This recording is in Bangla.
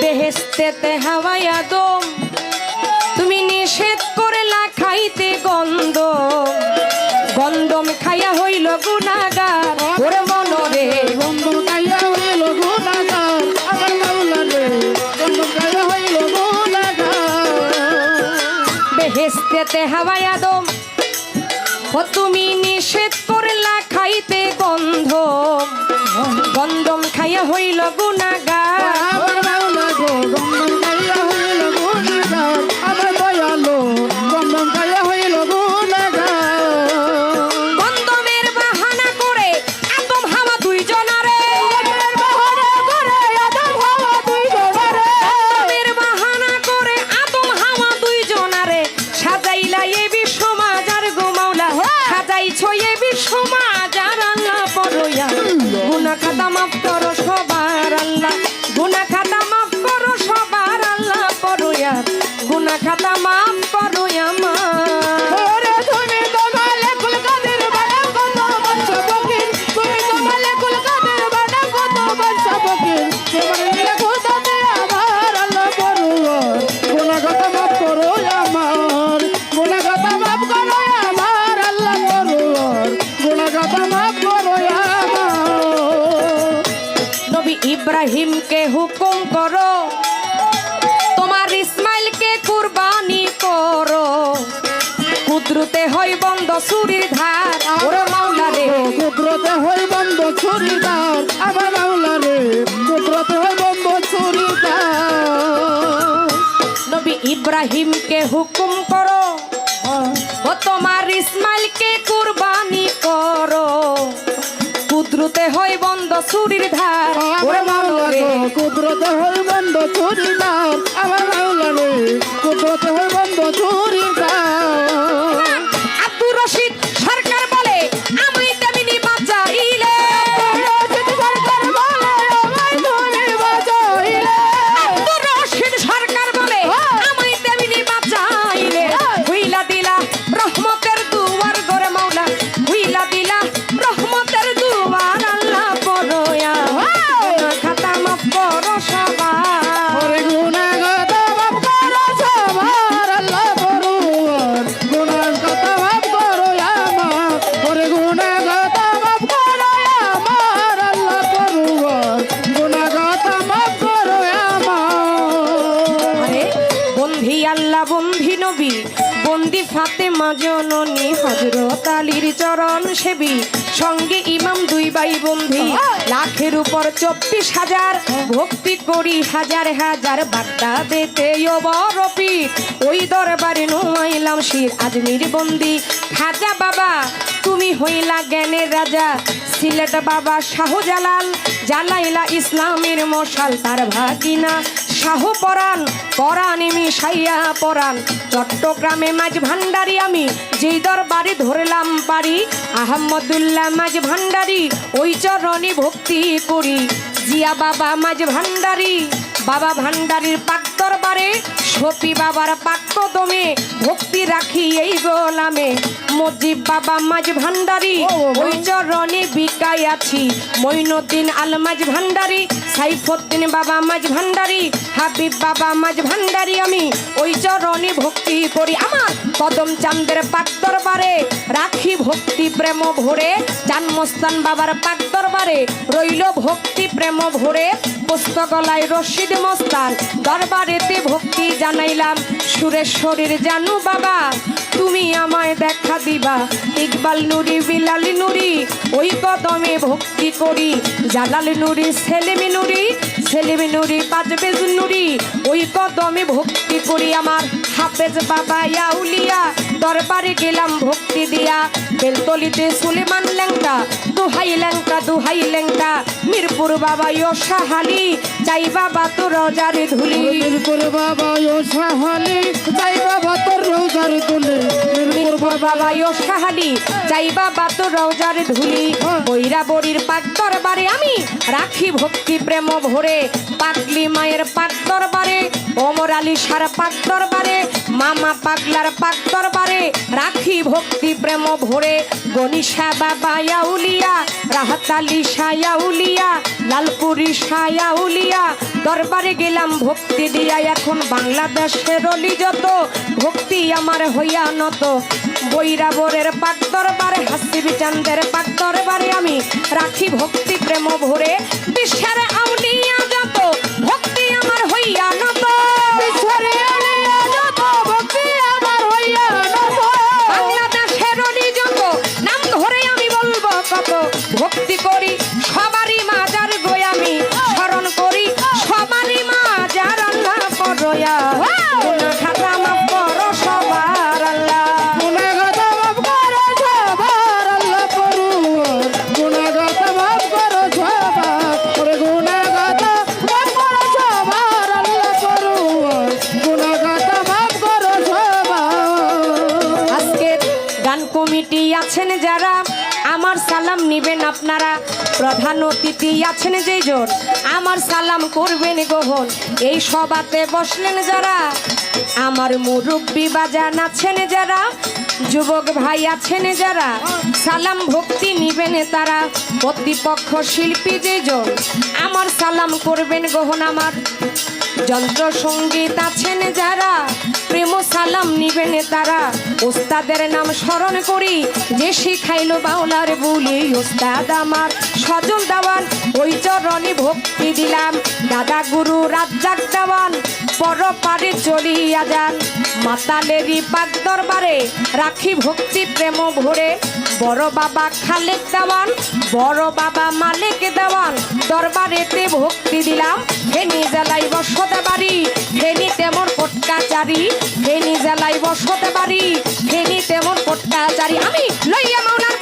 বেহেস্তেতে হাওয়ায় আদম তুমি নিষেধ করলা খাইতে গন্ধ। গন্ধম খাইয়া হইল ওরে গাইয়া হইল গুণাগার আমার মাওলা রে বন্ধন গাইয়া হইল গুণাগার। বেহেস্তেতে আদম ও তুমি নিষেধ হইল গুনাগার আমার মাওলা গো বন্ধন গাইয়া হইল গুণাগার। আমার দয়ালো বন্ধন গাইয়া হইল গুণাগার। গন্ধমের বাহানা করে আদম হাওয়া দুইজনারে। গন্ধমের বাহানা করে আদম হাওয়া দুইজনারে। সাজাইলা এ বিশ্ব মাজার গো মাওলা। সাজাইছ এ বিশ্ব মাজার আল্লাহ পরয়া। গুনা খাতা ইব্রাহিমকে হুকুম করো তোমার ইসমাইলকে কুরবানি করো। কুদরতে হয় বন্ধ সুরির ধার ওরে মাওলা রে। কুদরতে হই বন্ধ ছুরিদার আমার মাওলা রে। কুদরতে হই বন্ধ ছুরিদার নবী ইব্রাহিমকে হুকুম করো ও তোমার ইসমাইলকে কুরবানি করো কুদরতে হয় বন্ধ চুরির ধার। ওরে মাওলা রে কুদরতে হই বন্ধ ছুরিদার আমার মাওলা রে কুদরতে হই বন্ধ ছুরিদার নবী। বন্দি ফাতেমা জননী হজরত আলীর চরণ সেবী। সঙ্গে ইমাম দুই ভাই বন্ধি। লাখের উপর চব্বিশ হাজার, ভক্তি করি হাজার হাজার বার্তা দেতে বরপি ওই দরবারে নোয়াইলাম শির আজমির বন্দি খাজা বাবা, তুমি হইলা জ্ঞানের রাজা। সিলেট বাবা শাহজালাল, জালাইলা ইসলামের মশাল, তার ভাগিনা। শাহ পরাণ পরাণ মিশাইয়া পরাণ। চট্টগ্রামে মাঝ ভান্ডারি আমি, যেই দরবারে ধরলাম পারি। আহমদুল্লাহ মাঝ ভান্ডারি, ওই চরণে ভক্তি করি। জিয়া বাবা মাঝ ভান্ডারি। বাবা ভান্ডারির পাক দরবারে সপি বাবার পাক কদমে ভক্তি রাখি এই গোলামে। মজিব বাবা মাঝ ভান্ডারি ওই চরণে বিকাই আছি। মইনুদ্দিন আল মাঝ ভান্ডারি সাইফুদ্দিন বাবা মাঝ ভান্ডারি হাবিব বাবা মাঝ ভান্ডারি আমি। ওই চরণে ভক্তি করি আমার কদম চান্দের পাক দরবারে। রাখি ভক্তি প্রেম ভরে জন্মস্থান বাবার পাক দরবারে। রইল ভক্তি প্রেম ভরে পুস্তকলায় রশিদ মস্তান দরবারেতে ভক্তি জানাইলাম। সুরেশ্বরীর জানু বাবা, তুমি আমায় দেখা দিবা। ইকবাল নুরি, বিলাল নুরি, ওই কদমে ভক্তি করি। জালাল নুরি, সেলিমি নুরি সেলিম নুরি বাজবে নুরি ওই কদমে ভক্তি করি আমার। হাফেজ বাবা ইয়াউলিয়া দরবারে গেলাম ভক্তি দিয়া। বেলতলিতে সুলেমান ল্যাংটা, দুহাই ল্যাংটা দুহাই ল্যাংটা। মিরপুর বাবা ইয়ো সাহালি চাই বাবা তো রজারে ধুলি। মিরপুর বাবা, ও সাহালি যাই বাবা তোর রোজার তুলে বাবা ইয়ো সাহালি চাই বাবা তো রজার ধুলি। বৈরা বড়ির পাক দরবারে আমি রাখি ভক্তি প্রেম ভরে পাতলি মায়ের পাক দরবারে, ওমর আলী সার পাক দরবারে মামা পাগলার পাক দরবারে রাখি ভক্তি প্রেম ভরে গনিশা বাবা ইয়াউলিয়া রাহাত আলী সায়াউলিয়া লালপুরি সায়াউলিয়া দরবারে গেলাম ভক্তি দিয়া, এখন বাংলাদেশের অলি যত, ভক্তি আমার হইয়া নত। বৈরাবরের পাক দরবারে, হাসিবি চান্দের পাক দরবারে আমি রাখি ভক্তি প্রেম ভরে, বিশ্বের আছেন যারা, আমার সালাম নিবেন আপনারা। প্রধান অতিথি আছেন যেজন আমার সালাম করবেন গ্রহণ এই সভাতে বসলেন যারা, আমার মুরব্বী বাজান আছেন যারা, যুবক ভাই আছেন যারা, সালাম ভক্তি নিবেন তারা। প্রতিপক্ষ শিল্পী যেজন আমার সালাম করবেন গ্রহণ আমার। যন্ত্র সংগীত আছেন যারা প্রেম সালাম নিবেন তারা ওস্তাদের নাম স্মরণ করি, যে শিখাইলো বাউলার বলি, ওস্তাদ আমার স্বজন দেওয়ান, ওই চরণে ভক্তি দিলাম। দাদা গুরু রাজ্জাক দেওয়ান পর পারে চলিয়া যান। মাতালেরই পাক দরবারে রাখি ভক্তি প্রেম ভরে। বড় বাবা খালেক দেওয়ান, বড় বাবা মালিক দেওয়ান। দরবারেতে ভক্তি দিলাম। ফেনি জেলাই বসতে বাড়ি ফেনি তেমন পটকাচারি ফেনি জেলাই বসতে বাড়ি ফেনি তেমন পটকাচারি আমি লইয়া মাওলার